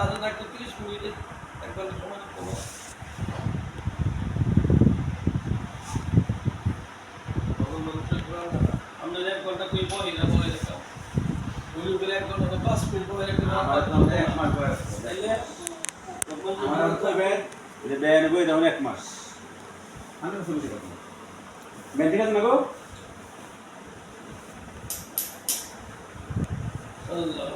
আর একটা তিরিশ মিনিটে এক ঘণ্টা সময় না। আমরা এক ঘণ্টা করে বই না বই রেখাও বই এক ঘণ্টা তো পাঁচ মিনিট বই রেখে আমার তো এক মাস বয়স। তাইলে আমার তো ব্যান এটা ব্যান বই যেমন এক মাস। আমি তো শুনছি ব্যান ঠিক আছে না গো? আল্লাহ।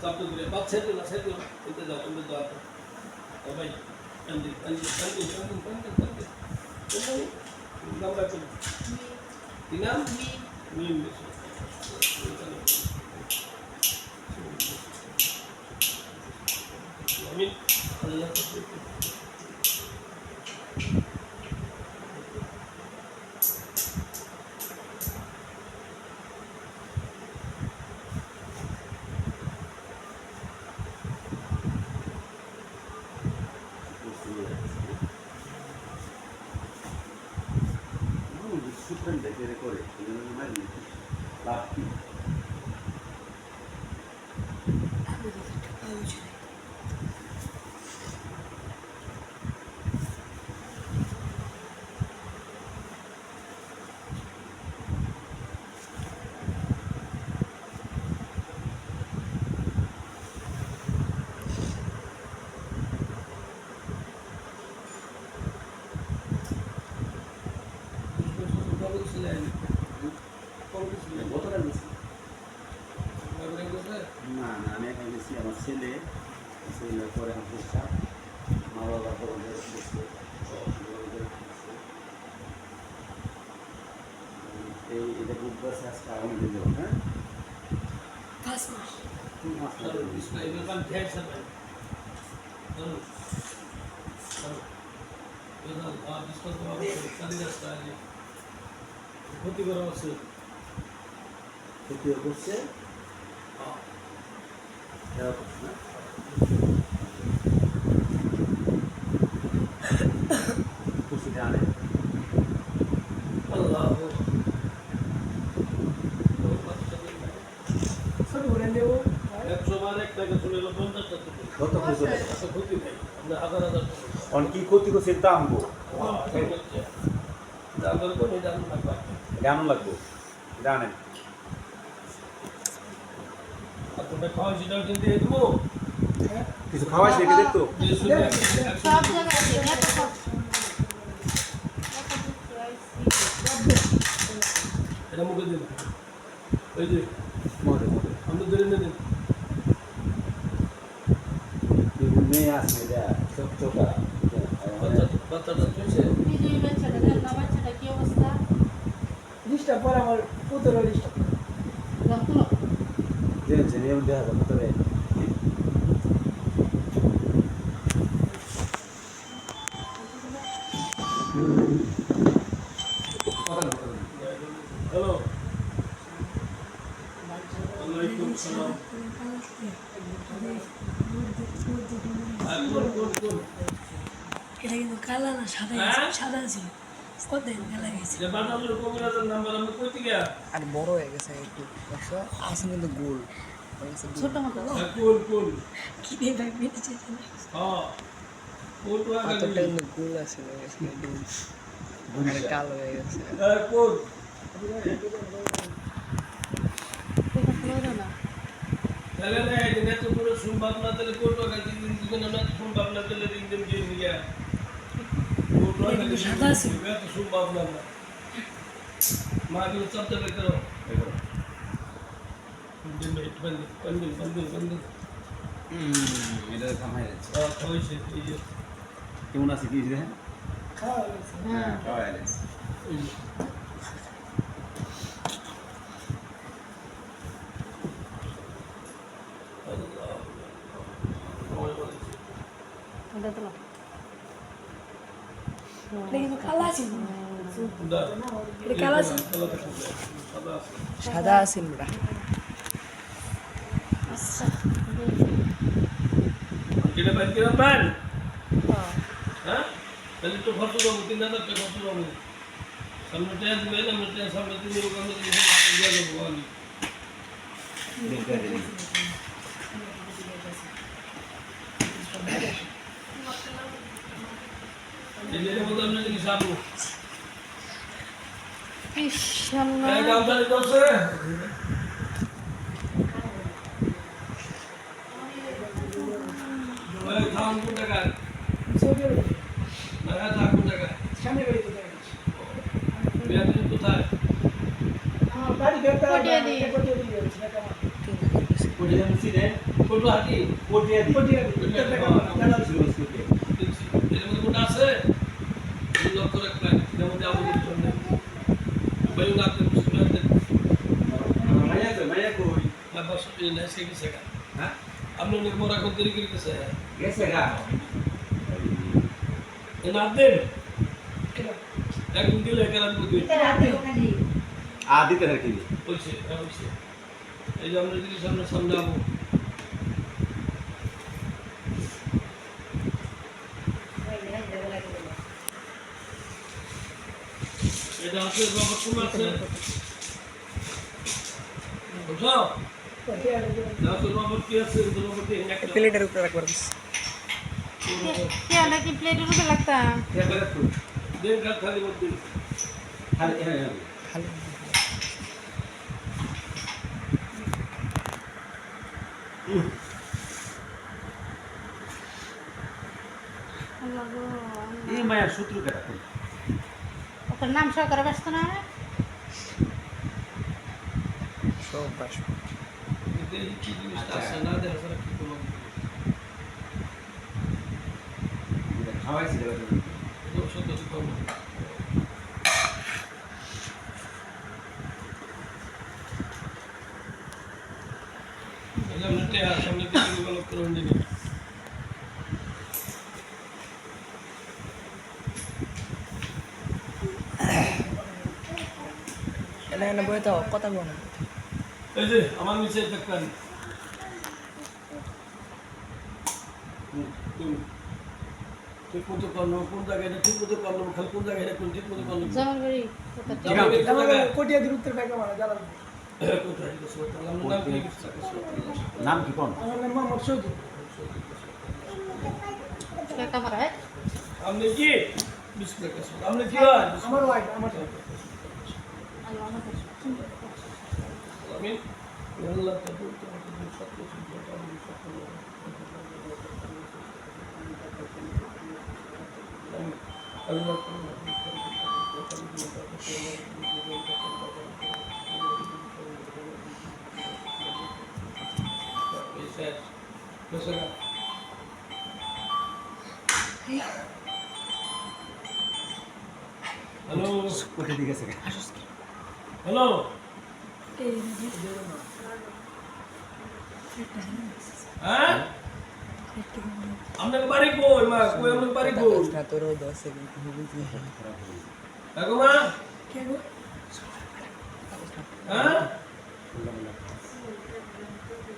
சாப்பிட்டு போய் பா சேர்த்துக்கலாம் சேர்த்துக்கலாம் இந்த கொண்டு பாய் நன்றி நன்றி நன்றி நன்றி நன்றி நன்றி நம்பர் மீன் மீன் লাগবে। ক্ষতি করা আছে ক্ষতিও করছে দেওয়া করছে না কি ক্ষতি আনব কেমন লাগবো? দিয়ে কিছু খাওয়াই দেখে দেখতো। এটা মুখে দিন ওই যে আমরা ধরে নিয়ে মেয়ে ছোট ছোট বাচ্চা বাচ্চাটা অবস্থা? ডিস্টার্ব পর আমার ডিস্টার্ব নিয়ম দেওয়া যাবে তবে হ্যালো ওয়ালাইকুম সালাম আর কোন কোন কোন এটা কিন্তু কালা না সাদা হ্যাঁ? সাদা ছিল কত কালা গেছে যে বানানোর কবিরাজের নাম্বার আমরা কইতে গিয়া আর বড় হয়ে গেছে একটু আছে কিন্তু গোল। ছোট মতো। কি দিয়ে হ্যাঁ গোল আছে কালো হয়ে গেছে। না। তাহলে না এই তো পুরো সম্ভব না তাহলে কোন টাকা দিন না সম্ভব না তাহলে দিন দিন দিয়ে নিয়ে কোন টাকা এটা কিন্তু দিন সাদা আছে। দিন তো সম্ভব না না মা দিল চাপতে বে করো দিন মে বন্ধ বন্ধ বন্ধ বন্ধ এটা খামাই যাচ্ছে আর খাইছে এই যে কেমন আছে কি দেখেন খাওয়া গেছে হ্যাঁ খাওয়াই যাচ্ছে এই যে আল্লাহ এটা তো না। এটা কিন্তু কালা ছিল দা এটা কালা ছিল সাদা আছে সাদা আছে মোটা আচ্ছা কেটে বাইর করে পান হ্যাঁ। হ্যাঁ তাহলে তো খরচ পাবো তিন হাজার টাকা খরচ পাবো সামনে ট্রেন দেবেন আমরা ট্রেন সামনে তিন হাজার টাকা দিয়ে দেবো আমি বেকার নেই এই যে এর মধ্যে আপনি কি সাবু ইস, আল্লাহ। এই গামছা নিতে হচ্ছে ওই থাম কোন জায়গায় সৌদি আরবে দেখা থাক কোন জায়গায় সামনে বাড়িতে যাই বিয়া দিন কোথায়। পটিয়াদি। গেছে ঢাকা কোটিয়া মিছি রে কোটো হাঁটি কোটিয়া দি পটিয়াদি উত্তর ঢাকা জানা ছিল স্কুলে দেখছি এর মধ্যে কোনটা আছে এই লক্ষ্য রাখবেন যেমন আমাদের জন্য বেলুন আপনি মুসলিম আছেন মাইয়া কই মাইয়া কই গেছে হ্যাঁ? আপনি অনেক বড় এখন গেছে। গেছে গা। না দেন। একদিন দিলে কেন বুঝবি আ দিতে রাখি বলছে হ্যাঁ বলছে। এই যে আমরা যদি সামনে সামনে যাব এটা আছে বাবা তুমি আছে। বুঝছ? পটিয়াদি দাসুর বাবা কি আছে তোর বাবা কি একটা প্লেটের উপরে রাখবার দিস। কি আলা কি প্লেটের উপরে লাগতাম এবারে তো দেন কাল খালি মধ্যে খালি হ্যাঁ হ্যাঁ খালি আল্লাহ গো, এই মায়ের শত্রু কাটা কোন ওটার নাম সহকারে ব্যস্ত না রে? সব বাস দেখি কি জিনিসটা আছে না দেখা ছাড়া কি করব খাওয়াইছি রে দশ দশ করব সামনে দিকে ডেভেলপ করে দিবি এনে এনে বই তো কথা বল না এই যে আমার নিচে দেখবেন ঠিক মতো করল কোন জায়গায় ঠিক মতো করল খালি কোন জায়গায় এটা কোন ঠিক মতো করল জায়গায়? পটিয়াদির উত্তর ঢাকা জানা কোথায়? ঠিক আছে তাহলে নাম কি? কোন? আমার নাম মোহাম্মদ সৌদি। আপনি কি? বিসমিল্লাহ আপনি কি? আমার ওয়াইফ আমি আল্লাহ তাআলা তোমাকে সত্য সত্য আমি সত্য আল্লাহ দিকে গেছে হ্যালো হ্যাঁ? আপনাকে বাড়ি কই, মা? হ্যাঁ?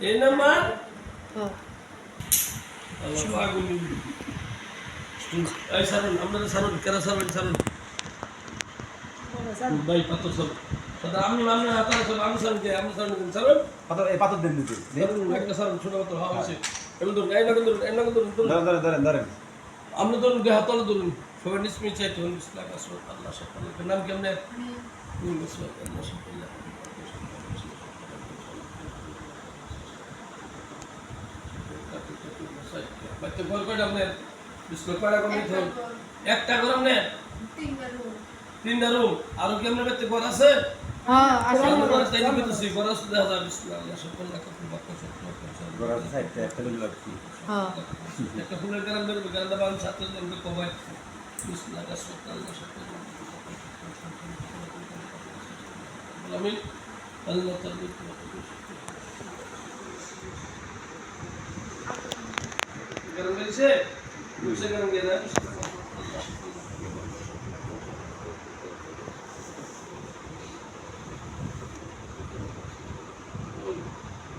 এই নাম্বার? হ্যাঁ আল্লাহ পাগল এই, সারুন, আপনারা সারুন ভাই, পাথর সব সব আমি পাথর এই পাথর দেন দিতে। একটা সারুন ছোট পাথর হওয়া হয়েছে এমন ধরুন এই নাকি ধরুন এই নাকি ধরুন ধরুন। আপনি হাতলে সবাই আল্লাহ নাম কি আপনি? একটা তিনটা রুম। আরও কি আপনার বাচ্চা ঘর আছে? গ্রাম বেরোবে গ্রাম দাবা আমি ছাত্র জনকে কমাই বিসমিল্লাহ কাসরত আল্লাহ সব আমি আল্লাহ তাআলা গরম গেছে দুসে গরম গেছে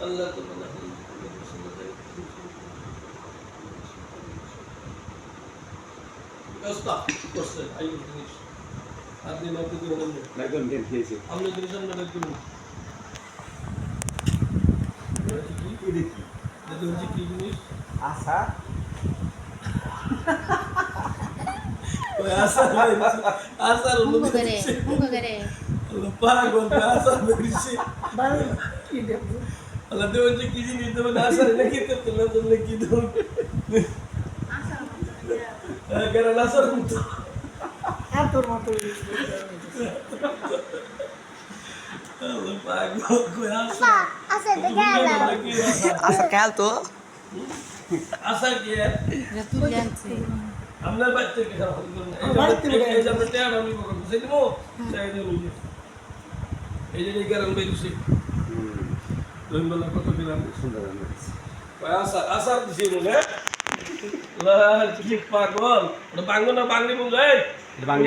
আল্লাহ তাআলা ব্যবস্থা করছে আই জিনিস। আপনি মাত্র দিবেন একদম দেন খেয়েছে আপনি জিনিস আমরা দেখবেন কি এটা হচ্ছে কি জিনিস? আশা। আসার আল্লাহ দেবেন যে কি জিনিস? দেবেন আসার নাকি করতে না জানলে কি দেবেন কারণ আসার মতো তোর মতো? আচ্ছা তো। আশা কি? আর? এটা তুই জানছি আপনার বাড়িতে কি খারাপ এই যে বাড়িতে আমরা- রহিমুল্লাহ কত দিলাম? সুন্দর ওই আশা- আশার মনে? কি পাগল। ওটা বাঙ্গো না।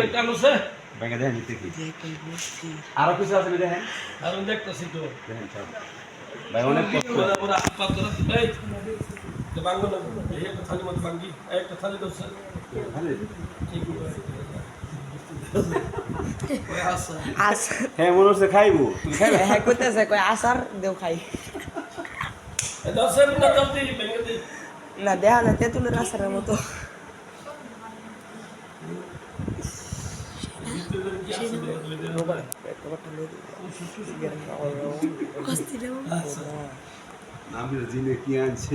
ওটা টান আছে? ব্যাংকে দেখেন আরও কিছু আছে দেখেন আর তো। দেখেন ভাই অনেক কষ্ট বাঙ্গো না, এই একটা থালি মতো বাঙ্গি, এই একটা থালি। ঠিক হ্যাঁ মনে হচ্ছে খাইবো হ্যাঁ করতেছে কয় আসার দেও খাই না দেখা যায় তেঁতুলের আসারের মতো ভিতরে কি আছে দেখলে দেবো। হস্তিটাও আমি জিনে কি আনছি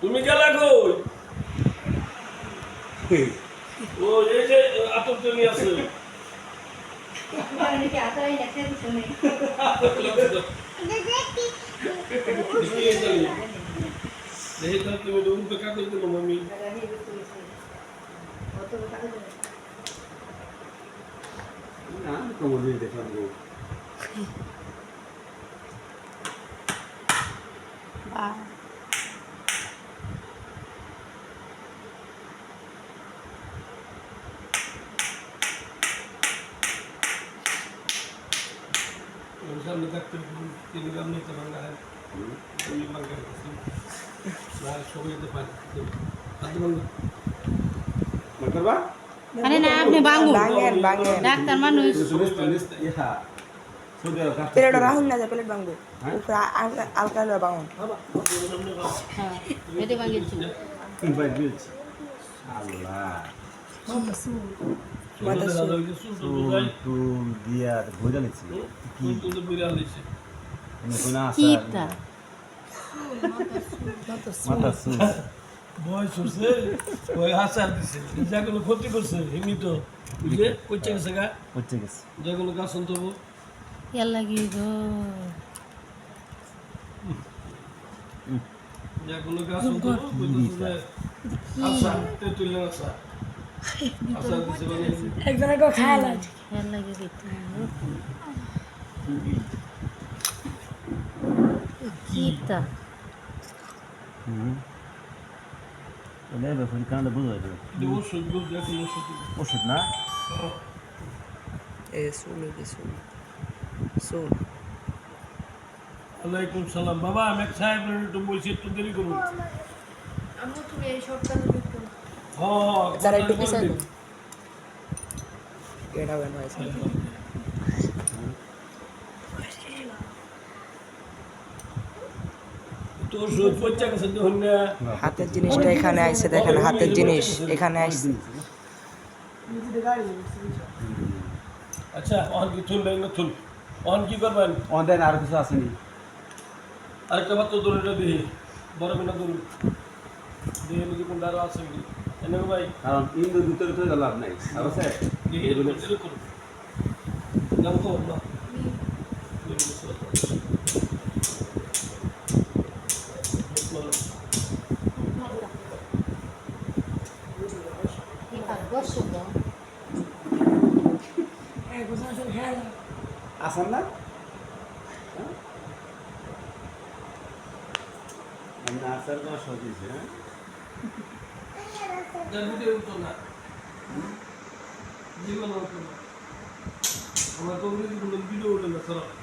তুমি গেলা কই ও এই যে আতর জমি আছে। দেখি তো তুমি তো উল্টো কাগজ দিলো মামি না তোমার জিনিস দেখলাম গো সামনে থাকতে তিন গ্রাম নিতে ভাঙা হয় তুমি ভাঙা গেছি না সবাই তো পারে হাত ভাঙা মনে করবা আরে না আপনি বাঙ্গুন বাঙেন বাঙেন ডাক্তার মানুষ তুমি তুমি ইহা সৌদি আরব কাজ প্লেট রাহুল না যায় প্লেট ভাঙবো হ্যাঁ? উপরে আলকা হলো বাঙন হ্যাঁ এটা বাঙ্গিয়েছিল ভাই দিয়েছি আল্লাহ টুল দিয়া ভোজা নিচ্ছি কি? কোন মাথা সুর বয়স হচ্ছে ওই হাসার দিছে। যেগুলো ক্ষতি করছে এমনি তো। বুঝলে কইছে গেছে গা। হচ্ছে গেছে। যেগুলো গাছ তবু। ইয়ার লাগি গো। যেগুলো গাছ তবু আশা তেতুলে আশা আশা দিছে একজনের খায় লাগে ইয়ার লাগি গেছে কিপটা হুম ওলে ব্যাপারে কান্ড বুঝা যাবে ওষুধ ওষুধ ওষুধ না এ সুল ওয়ালাইকুম সালাম। বাবা আমি এক সাহেব একটু বলছি একটু দেরি করুন। হ্যাঁ যারা একটু পিছাই এটা বেন হয়েছে। দেখুন না। হাতের জিনিসটা এখানে আইছে দেখেন হাতের জিনিস এখানে আইছে আচ্ছা অন কি থুল নাই থুল অন কি করবেন? অনলাইন আর কিছু আসেনি আরেকটা মাত্র দড়িটা দিই বড় মিনা দড়ি। দিয়ে কোনটা আরও আছে ভাই? কারণ ইন্দু ভিতরে তো লাভ নাই। আছে? না? আসান না আমি আসার কোনো সদিয়েছি হ্যাঁ? ভিডিও তো না জীবন আমার তো ভিডিও উঠে না স্যার